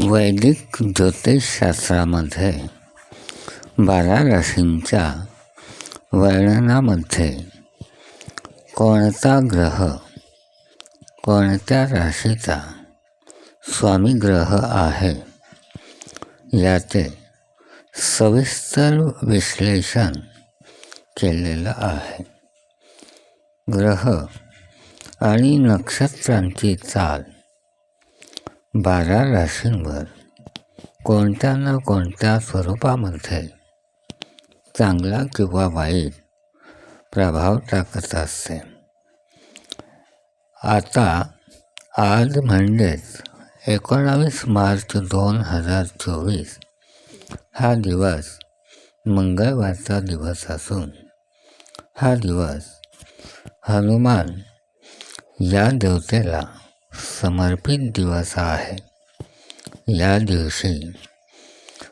वैदिक ज्योतिषशास्त्रामध्ये बारा राशींच्या वर्णनामध्ये कोणता ग्रह कोणत्या राशीचा स्वामी ग्रह आहे? याचे सविस्तर विश्लेषण केलेलं आहे. ग्रह आणि नक्षत्रांची चाल. बारा राशींवर कोणत्या ना कोणत्या स्वरूपामध्ये चांगला किंवा वाईट प्रभाव टाकत असते? आता आज म्हणजेच एकोणावीस मार्च दोन हजार चोवीस हा दिवस मंगळवारचा दिवस असून हा दिवस हनुमान या देवतेला समर्पित दिवस आहे. या दिवशी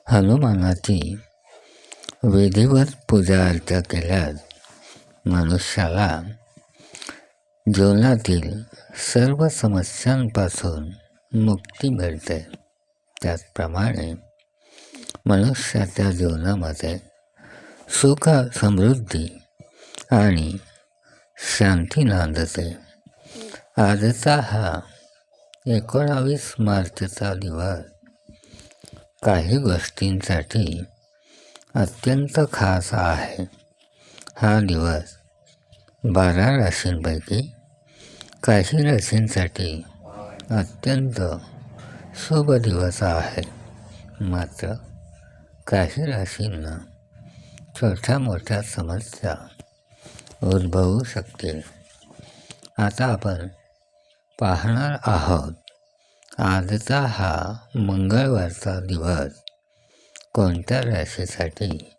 हनुमानाची विधिवत पूजा अर्चा केल्यास मनुष्याला जीवनातील सर्व समस्यांपासून मुक्ती मिळते. त्याचप्रमाणे मनुष्याच्या जीवनामध्ये सुख समृद्धी आणि शांती नांदते. आजचा हा एकोणावीस मार्चचा दिवस. काही गोष्टींसाठी अत्यंत खास आहे. हा दिवस बारा राशींपैकी काही राशींसाठी अत्यंत शुभ दिवस आहे. मात्र काही राशींना छोट्या मोठ्या समस्या उद्भवू शकतील. आता आपण पाहणार आहोत. आजचा हा मंगळवारचा दिवस कोणत्या राशीसाठी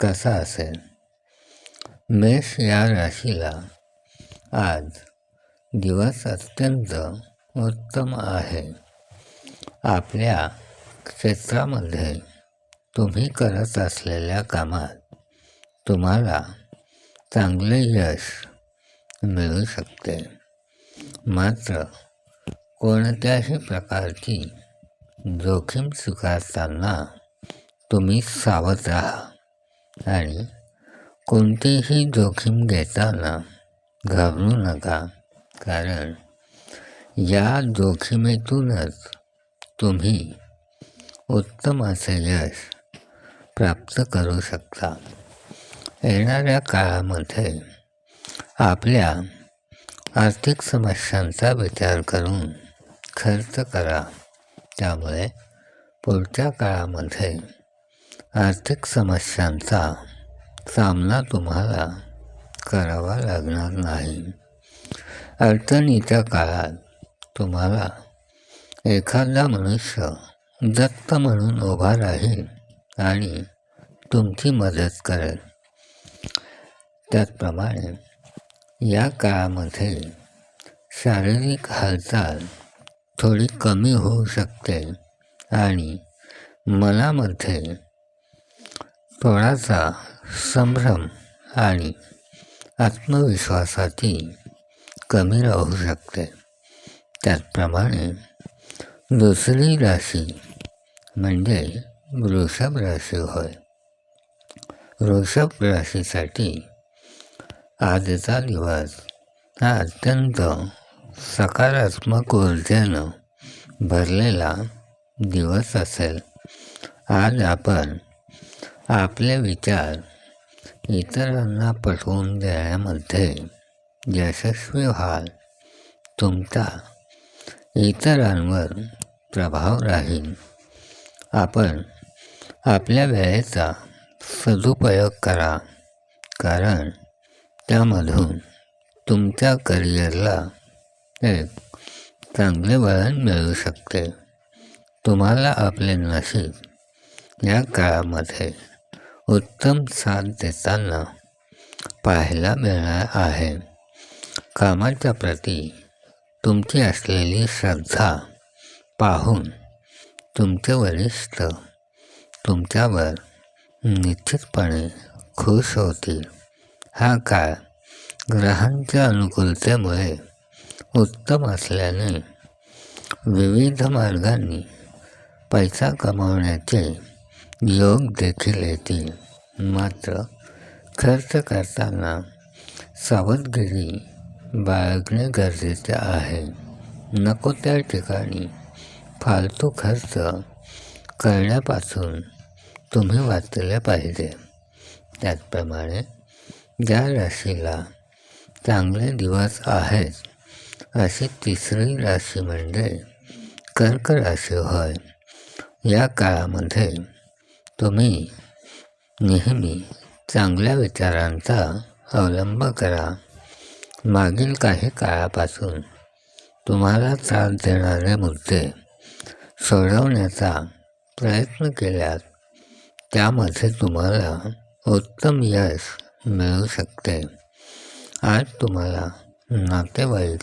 कसा असेल? मेष या राशीला आज दिवस अत्यंत उत्तम आहे. आपल्या क्षेत्रामध्ये तुम्ही करत असलेल्या कामात तुम्हाला चांगले यश मिळू शकते. मात्र कोणत्याही प्रकारची जोखीम स्वीकारताना तुम्ही सावध राहा आणि कोणतीही जोखीम घेताना घाबरू नका कारण या जोखीमेतूनच तुम्ही उत्तम असे यश प्राप्त करू शकता. येणाऱ्या काळामध्ये आपल्या आर्थिक समस्यांचा विचार करून खर्च करा. त्यामुळे पुढच्या काळामध्ये आर्थिक समस्यांचा सामना तुम्हाला करावा लागणार नाही. अडचणीच्या काळात तुम्हाला एखादा मनुष्य दत्त म्हणून उभा राहील आणि तुमची मदत करेल. त्याचप्रमाणे या काळामध्ये शारीरिक हालचाल थोडी कमी होऊ शकते आणि मनामध्ये थोडासा संभ्रम आणि आत्मविश्वासाची कमी राहू शकते. त्याचप्रमाणे दुसरी राशी म्हणजे वृषभ राशी होय. वृषभ राशीसाठी आजचा दिवस हा अत्यंत सकारात्मक ऊर्जेनं भरलेला दिवस असेल. आज आपण आपले विचार इतरांना पटवून देण्यामध्ये यशस्वी व्हाल. तुमचा इतरांवर प्रभाव राहील. आपण आपल्या वेळेचा सदुपयोग करा. कारण त्यामधून तुमच्या करिअरला एक चांगले वळण मिळू शकते. तुम्हाला आपले नशीब या काळामध्ये उत्तम साथ देताना पाहायला मिळणार आहे. कामाच्या प्रती तुमची असलेली श्रद्धा पाहून तुमचे वरिष्ठ तुमच्यावर निश्चितपणे खुश होतील. हा काळ ग्रहांच्या अनुकूलतेमुळे उत्तम असल्याने विविध मार्गांनी पैसा कमावण्याचे योग देखील येतील. मात्र खर्च करताना सावधगिरी बाळगणे गरजेचे आहे. नको त्या ठिकाणी फालतू खर्च करण्यापासून तुम्ही वाचले पाहिजे. त्याचप्रमाणे ज्या राशीला चांगले दिवस आहेत अशी तिसरी राशी म्हणजे कर्क राशी होय. या काळामध्ये तुम्ही नेहमी चांगल्या विचारांचा अवलंब करा. मागील काही काळापासून तुम्हाला त्रास देणारे मुद्दे सोडवण्याचा प्रयत्न केल्यास त्यामध्ये तुम्हाला उत्तम यश मिळू शकते. आज तुम्हाला नातेवाईक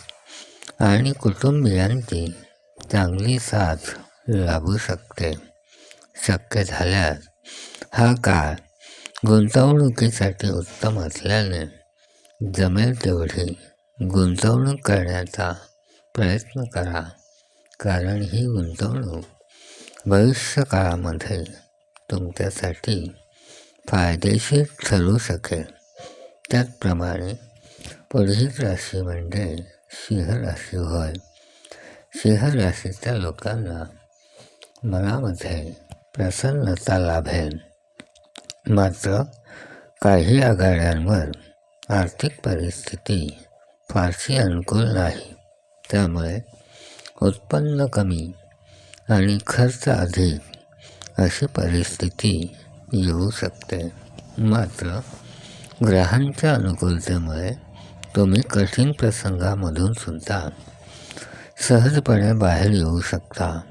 आणि कुटुंबियांची चांगली साथ लाभू शकते. शक्य झाल्यास हा काळ गुंतवणुकीसाठी उत्तम असल्याने जमेल तेवढी गुंतवणूक करण्याचा प्रयत्न करा. कारण ही गुंतवणूक भविष्यकाळामध्ये तुमच्यासाठी फायदेशीर ठरू शकेल. त्याचप्रमाणे पुढील राशी म्हणजे सिंह राशी होय. सिंह राशीच्या लोकांना मनामध्ये प्रसन्नता लाभेल. मात्र काही आघाड्यांवर आर्थिक परिस्थिती फारशी अनुकूल नाही. त्यामुळे उत्पन्न कमी आणि खर्च अधिक अशी परिस्थिती येऊ शकते. मात्र ग्रहांच्या अनुकूलतेमुळे तुम्ही कठीण प्रसंगामधून सुद्धा सहजपणे बाहेर येऊ शकता.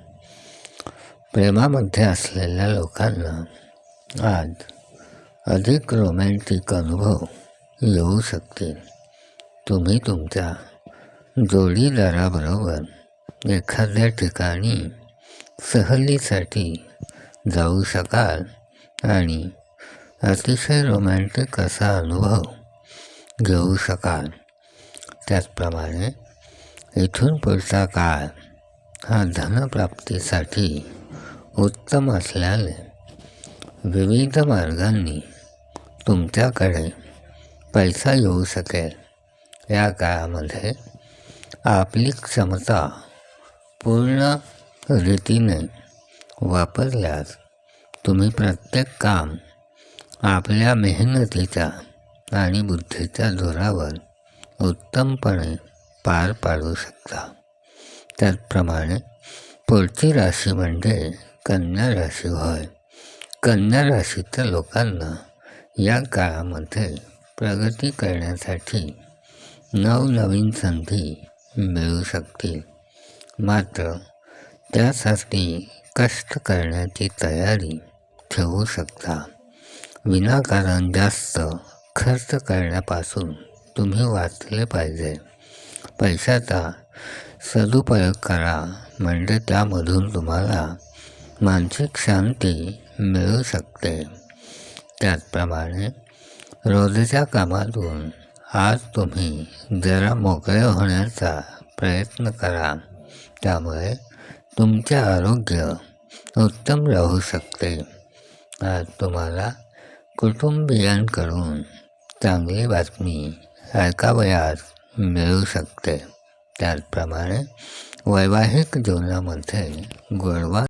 प्रेमामध्ये असलेल्या लोकांना आज अधिक रोमॅन्टिक अनुभव येऊ शकतील तुम्ही तुमच्या जोडीदाराबरोबर एखाद्या ठिकाणी सहलीसाठी जाऊ शकाल. आणि अतिशय रोमॅन्टिक असा अनुभव घेऊ शकाल. त्याचप्रमाणे इथून पुढचा काळ हा धनप्राप्तीसाठी उत्तम असल्याने विविध मार्गांनी तुमच्याकडे पैसा येऊ शकेल. या काळामध्ये आपली क्षमता पूर्ण रीतीने वापरल्यास तुम्ही प्रत्येक काम आपल्या मेहनतीच्या आणि बुद्धीच्या जोरावर उत्तमपणे पार पाडू शकता. त्याचप्रमाणे पुढची राशी म्हणजे कन्या राशी होय. कन्या राशीच्या लोकांना या काळामध्ये प्रगती करण्यासाठी नवनवीन संधी मिळू शकतील. मात्र त्यासाठी कष्ट करण्याची तयारी ठेवू शकता. विनाकारण जास्त खर्च करण्यापासून तुम्ही वाचले पाहिजे. पैशाचा सदुपयोग करा म्हणजे त्यामधून तुम्हाला मानसिक शांती मिळू शकते. त्याचप्रमाणे रोजच्या कामातून आज तुम्ही जरा मोकळे होण्याचा प्रयत्न करा. त्यामुळे तुमचे आरोग्य उत्तम राहू शकते. आज तुम्हाला कुटुंबियांकडून चांगली बातमी ऐकावयास मिळू शकते. त्याचप्रमाणे वैवाहिक जीवनामध्ये गोडवा